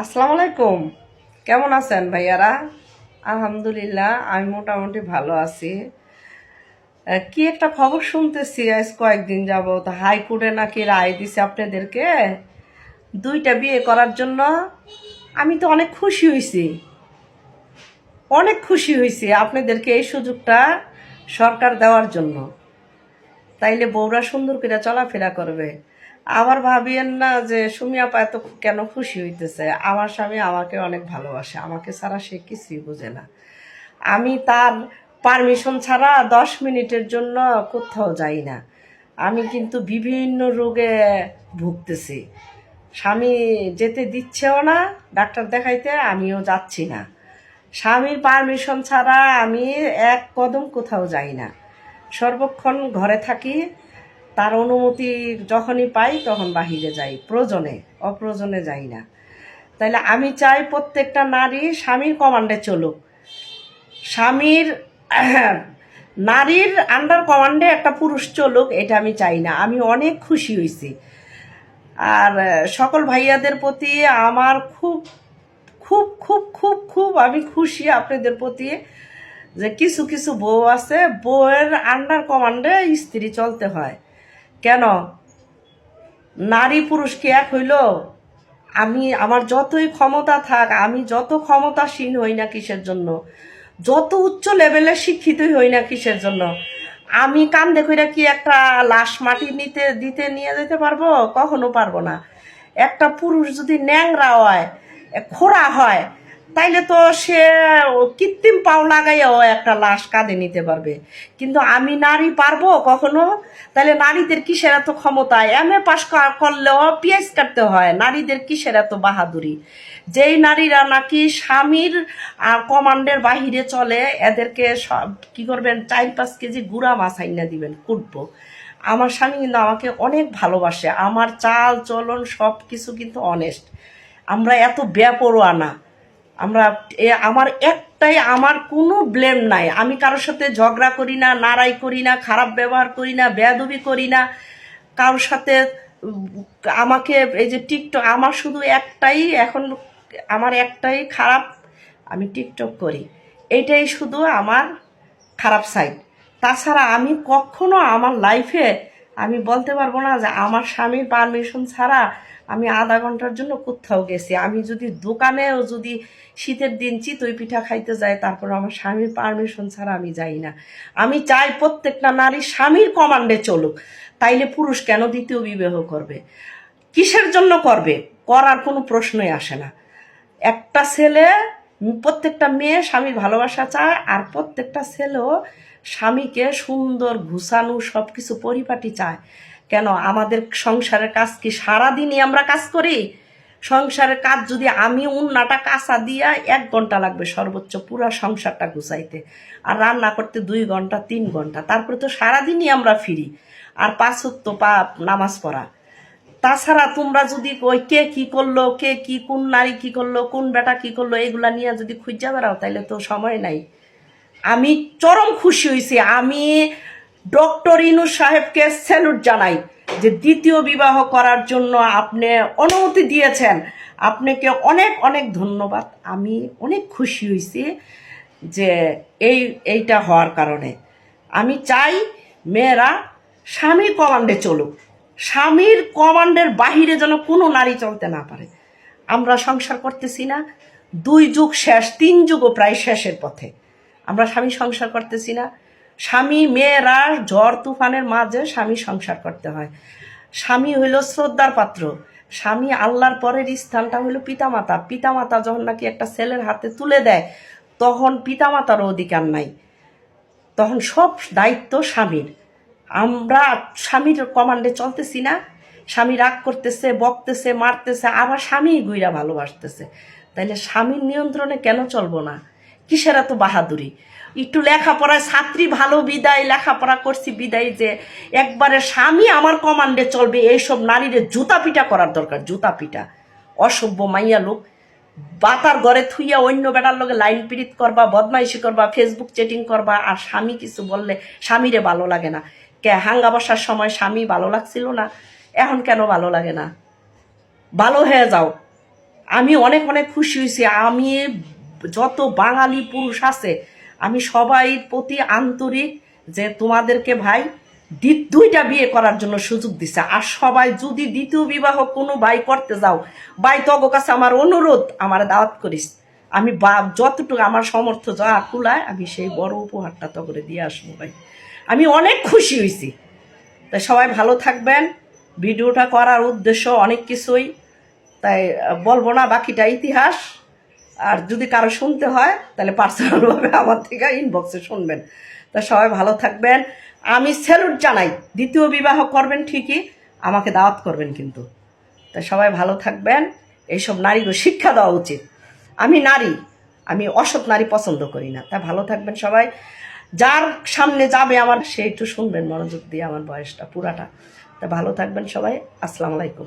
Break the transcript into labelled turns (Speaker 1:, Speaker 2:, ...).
Speaker 1: আসসালামু আলাইকুম। কেমন আছেন ভাইয়ারা? আলহামদুলিল্লাহ, আমি মোটামুটি ভালো আছি। কি একটা খবর শুনতেছি, আজ কয়েকদিন যাবত হাইকোর্টে নাকি রায় দিছে আপনাদেরকে দুইটা বিয়ে করার জন্য। আমি তো অনেক খুশি হয়েছি অনেক খুশি হয়েছি আপনাদেরকে এই সুযোগটা সরকার দেওয়ার জন্য। তাইলে বউরা সুন্দর করে চলাফেরা করবে। আবার ভাবিয়েন না যে, সুমি আপা এত কেন খুশি হইতেছে? আমার স্বামী আমাকে অনেক ভালোবাসে। আমাকে ছাড়া সে কিছুই বোঝে না। আমি তার পারমিশন ছাড়া দশ মিনিটের জন্য কোথাও যাই না। আমি কিন্তু বিভিন্ন রোগে ভুগতেছি। স্বামী যেতে দিচ্ছেও না, ডাক্তার দেখাইতে আমিও যাচ্ছি না। স্বামীর পারমিশন ছাড়া আমি এক কদম কোথাও যাই না। সর্বক্ষণ ঘরে থাকি তার অনুমতি যখনই পাই, তখন বাহিরে যাই। প্রয়োজনে, অপ্রয়োজনে যাই না। তাইলে আমি চাই প্রত্যেকটা নারী স্বামীর কমান্ডে চলুক। স্বামীর নারীর আন্ডার কমান্ডে একটা পুরুষ চলুক, এটা আমি চাই না। আমি অনেক খুশি হয়েছি আর সকল ভাইয়াদের প্রতি আমার খুব খুব খুব খুব খুব আমি খুশি আপনাদের প্রতি যে কিছু কিছু বউ আছে, বউয়ের আন্ডার কমান্ডে স্ত্রী চলতে হয়। কেন? নারী পুরুষ কি এক হইল? আমি, আমার যতই ক্ষমতা থাক, আমি যত ক্ষমতাসীন হই না কিসের জন্য? যত উচ্চ লেভেলের শিক্ষিতই হই না কিসের জন্য? আমি কান্দে কইরা কি একটা লাশ মাটি নিতে, দিতে নিয়ে যেতে পারব? কখনো পারব না। একটা পুরুষ যদি ন্যাংরা হয়, খোড়া হয় তাইলে তো সে কৃত্রিম পাও লাগাইয়াও একটা লাশ কাঁধে নিতে পারবে। কিন্তু আমি নারী পারব কখনো? তাহলে নারীদের কিসের এত ক্ষমতা? এম এ পাশ করলেও পিএস কাটতে হয়। নারীদের কিসের এত বাহাদুরি? যেই নারীরা নাকি স্বামীর কমান্ডের বাহিরে চলে, এদেরকে সব, কী করবেন, চার পাঁচ কেজি গুড়া মাছ আইনা দিবেন, কুটবো। আমার স্বামী কিন্তু আমাকে অনেক ভালোবাসে। আমার চাল, চলন সব কিছু কিন্তু অনেস্ট আমরা এত বেপরোয়া না। আমরা আমার একটাই, আমার কোনো ব্লেম নাই। আমি কারোর সাথে ঝগড়া করি না নাড়াই করি না, খারাপ ব্যবহার করি না, বেয়াদবি করি না। কারোর সাথে, আমাকে এই যে টিকটক আমার শুধু একটাই, এখন আমার একটাই খারাপ, আমি টিকটক করি। এইটাই শুধু আমার খারাপ সাইড তাছাড়া আমি কখনো আমার লাইফে আমি বলতে পারব না যে আমার স্বামীর পারমিশন ছাড়া আমি আধা ঘণ্টার জন্য কোথাও গেছি। আমি যদি দোকানেও যদি শীতের দিন চিতই পিঠা খাইতে যাই, তারপর আমার স্বামীর পারমিশন ছাড়া আমি যাই না। আমি চাই প্রত্যেকটা নারী স্বামীর কমান্ডে চলুক। তাইলে পুরুষ কেন দ্বিতীয় বিবাহ করবে? কিসের জন্য করবে? করার কোনো প্রশ্নই আসে না। একটা ছেলে, প্রত্যেকটা মেয়ে স্বামীর ভালোবাসা চায়, আর প্রত্যেকটা ছেলেও স্বামীকে সুন্দর ঘুষানো সব কিছু পরিপাটি চায়। কেন আমাদের সংসারের কাজ কি সারাদিনই আমরা কাজ করি? সংসারের কাজ যদি আমি উন্নাটা কাঁচা দিয়া এক ঘণ্টা লাগবে সর্বোচ্চ পুরা সংসারটা গুছাইতে। আর রান্না করতে দুই ঘণ্টা, তিন ঘণ্টা। তারপরে তো সারাদিনই আমরা ফিরি। আর পাঁচত্ব পা নামাজ পড়া। তাছাড়া তোমরা যদি ওই কে কি করল, কে কি, কোন নারী কি করল, কোন বেটা কি করল, এগুলা নিয়ে যদি খুঁজা বেড়াও, তাইলে তো সময় নাই। আমি চরম খুশি হয়েছি আমি ডক্টর ইনু সাহেবকে স্যালুট জানাই যে দ্বিতীয় বিবাহ করার জন্য আপনি অনুমতি দিয়েছেন। আপনাকে অনেক অনেক ধন্যবাদ। আমি অনেক খুশি হয়েছি যে এই, এইটা হওয়ার কারণে। আমি চাই মেয়েরা স্বামীর কমান্ডে চলুক। স্বামীর কমান্ডের বাহিরে যেন কোনো নারী চলতে না পারে। আমরা সংসার করতেছি না। দুই যুগ শেষ, তিন যুগও প্রায় শেষের পথে। আমরা স্বামী সংসার করতেছি না। স্বামী, মেয়েরা ঝড় তুফানের মাঝে স্বামী সংসার করতে হয়। স্বামী হইল শ্রদ্ধার পাত্র। স্বামী আল্লাহর পরের স্থানটা হইল পিতামাতা। পিতামাতা যখন নাকি একটা ছেলের হাতে তুলে দেয়, তখন পিতামাতারও অধিকার নাই। তখন সব দায়িত্ব স্বামীর। আমরা স্বামীর কমান্ডে চলতেছি না। স্বামী রাগ করতেছে, বকতেছে, মারতেছে, আবার স্বামী গুইরা ভালোবাসতেছে। তাইলে স্বামীর নিয়ন্ত্রণে কেন চলবো না? কিসের এত বাহাদুরি? একটু লেখাপড়ায় ছাত্রী ভালো বিদায়, লেখাপড়া করছি বিদায় যে একবারে স্বামী আমার কমান্ডে চলবে, এইসব নারীদের জুতা পিটা করার দরকার, জুতা পিটা। অসভ্য মাইয়া লোক। বাতার ঘরে থুইয়া অন্য বেটার লগে লাইন পিড়িত করবা, বদমাইশি করবা ফেসবুক চেটিং করবা, আর স্বামী কিছু বললে স্বামীরে ভালো লাগে না। কে হাঙ্গা বসার সময় স্বামী ভালো লাগছিল না? এখন কেন ভালো লাগে না? ভালো হয়ে যাও। আমি অনেক অনেক খুশি হয়েছি। আমি যত বাঙালি পুরুষ আছে আমি সবাই প্রতি আন্তরিক যে তোমাদেরকে ভাই দুইটা বিয়ে করার জন্য সুযোগ দিছে। আর সবাই যদি দ্বিতীয় বিবাহ কোনো ভাই করতে যাও, ভাই তগো কাছে আমার অনুরোধ, আমার দাওয়াত করিস। আমি বা যতটুকু আমার সমর্থ যা কুলায়, আমি সেই বড় উপহারটা তো করে দিয়ে আসব ভাই। আমি অনেক খুশি হয়েছি তাই সবাই ভালো থাকবেন। ভিডিওটা করার উদ্দেশ্য অনেক কিছুই। তাই বলব না, বাকিটা ইতিহাস। আর যদি কারও শুনতে হয়, তাহলে পার্সোনালভাবে আমার থেকে ইনবক্সে শুনবেন। তা সবাই ভালো থাকবেন। আমি স্যালুট জানাই। দ্বিতীয় বিবাহ করবেন ঠিকই, আমাকে দাওয়াত করবেন কিন্তু। তা সবাই ভালো থাকবেন। এইসব নারীকে শিক্ষা দেওয়া উচিত। আমি নারী, আমি অসৎ নারী পছন্দ করি না। তা ভালো থাকবেন সবাই। যার সামনে যাবে আমার, সে একটু শুনবেন, মনোযোগ দিয়ে আমার বয়সটা, পুরাটা। তা ভালো থাকবেন সবাই। আসসালামু আলাইকুম।